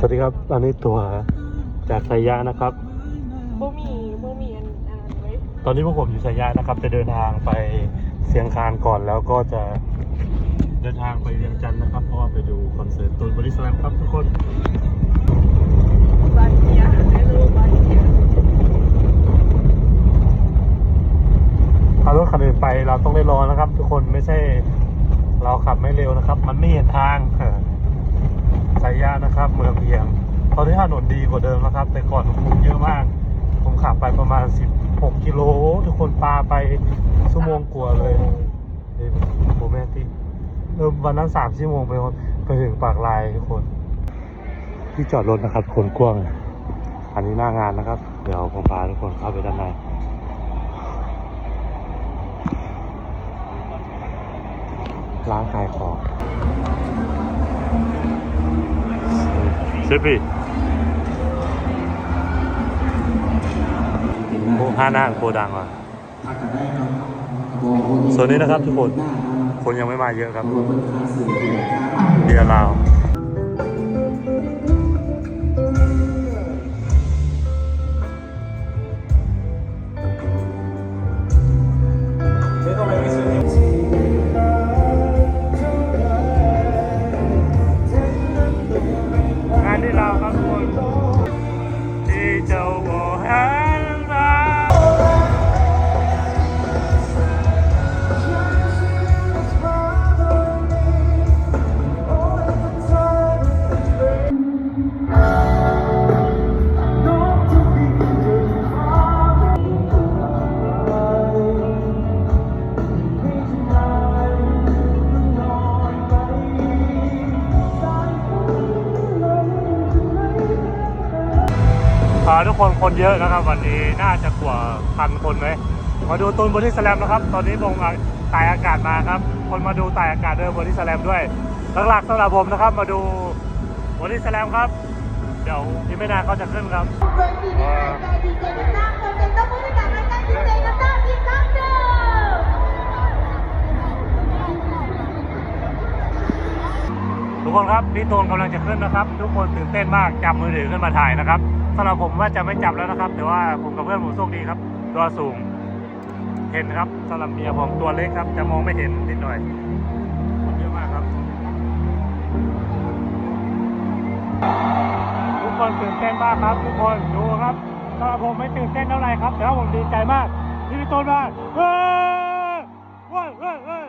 สวัสดีครับตอนนี้ตัวจากสายยะนะครับ บ่มีบ่มีอันอันนั้นไว้ตอนนี้พวกผมอยู่สายยะนะครับ จะเดินทางไปเสียงคานก่อนแล้วก็จะเดินทางไปเวียงจันทร์นะครับ เพราะว่าไปดูคอนเสิร์ตตูนบริสแลมครับทุกคน บานเกียร์ให้รู้บานเกียร์ถ้ารถคันอื่นไปเราต้องได้รอนะครับ ทุกคนไม่ใช่ เราขับไม่เร็วนะครับ มันไม่เห็นทาง สายยะนะครับ เมืองเพียง ตอนนี้ถนนดีกว่าเดิมนะครับ แต่ก่อนฝุ่นเยอะมาก ผมขับไปประมาณ 16 กิโล ทุกคนปาไปชั่วโมงกว่าเลยเฮ้โรแมนติกเออวันนั้นสามชั่วโมงไปไปถึงปากลายทุกคน ที่จอดรถนะครับคนกว้าง อันนี้หน้างานนะครับ เดี๋ยวผมพาทุกคนเข้าไปด้านในร้านขายของ เซฟีโอ้ห้าหน้าโกดังว่ะส่วนนี้นะครับทุกคน คนยังไม่มาเยอะครับเดียร์ลาว อ่าทุกคนคนเยอะนะครับ วันนี้น่าจะกว่าพันคนไหมมาดูตูนบอดี้สแลมนะครับ ตอนนี้วงตายอากาศมาครับ คนมาดูตายอากาศด้วยบอดี้สแลมด้วยหลักๆสำหรับผมนะครับ มาดูบอดี้สแลมครับ เดี๋ยวที่ไม่นานเขาจะขึ้นครับอ่าทุกคนครับพี่ตูนกำลังจะขึ้นนะครับ ทุกคนตื่นเต้นมากจับมือถือขึ้นมาถ่ายนะครับ สำหรับผมว่าจะไม่จับแล้วนะครับ แต่ว่าผมกับเพื่อนผมโชคดีครับ ตัวสูง เห็นครับสำหรับเมียผมตัวเล็กครับ จะมองไม่เห็นนิดหน่อยคนเยอะมากครับ ทุกคนตื่นเต้นมากครับ ทุกคนดูครับสำหรับผมไม่ตื่นเต้นเท่าไหร่ครับแต่ว่าผมดีใจมากที่พี่ตูนมาเฮ้ยเฮ้ยเฮ้ย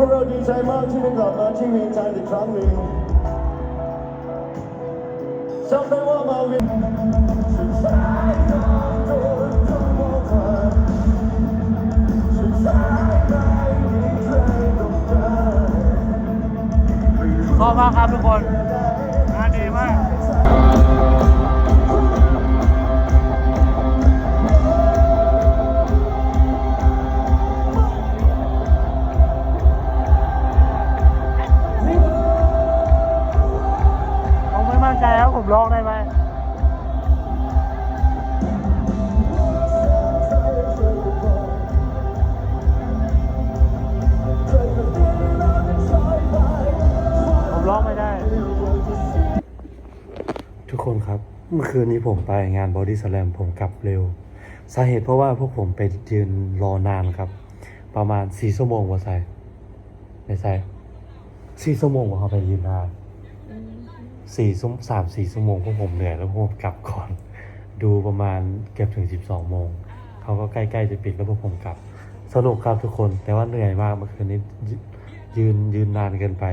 พวกเราดีใจมากที่ได้กลับมาที่เวียงจันทร์อีกครั้งหนึ่งจำได้ว่ามาวียงชอบมากครับทุกคนงานดีมาก ล้องได้ไหมผมร้องไม่ได้ ทุกคนครับ เมื่อคืนนี้ผมไปงานบอดี้สแลมผมกลับเร็ว สาเหตุเพราะว่าพวกผมไปยืนรอนานครับ ประมาณสี่ชั่วโมงว่าใส่ใช่สี่ชั่วโมงว่าเขาไปยืนนาน สี่สามสี่ชั่วโมงพวกผมเหนื่อยแล้วพวกผมกลับก่อน ดูประมาณเกือบถึงสิบสองโมงเขาก็ใกล้ๆจะปิดแล้วพวกผมกลับ สนุกครับทุกคน แต่ว่าเหนื่อยมากเมื่อคืนนี้ยืนยืนนานเกินไป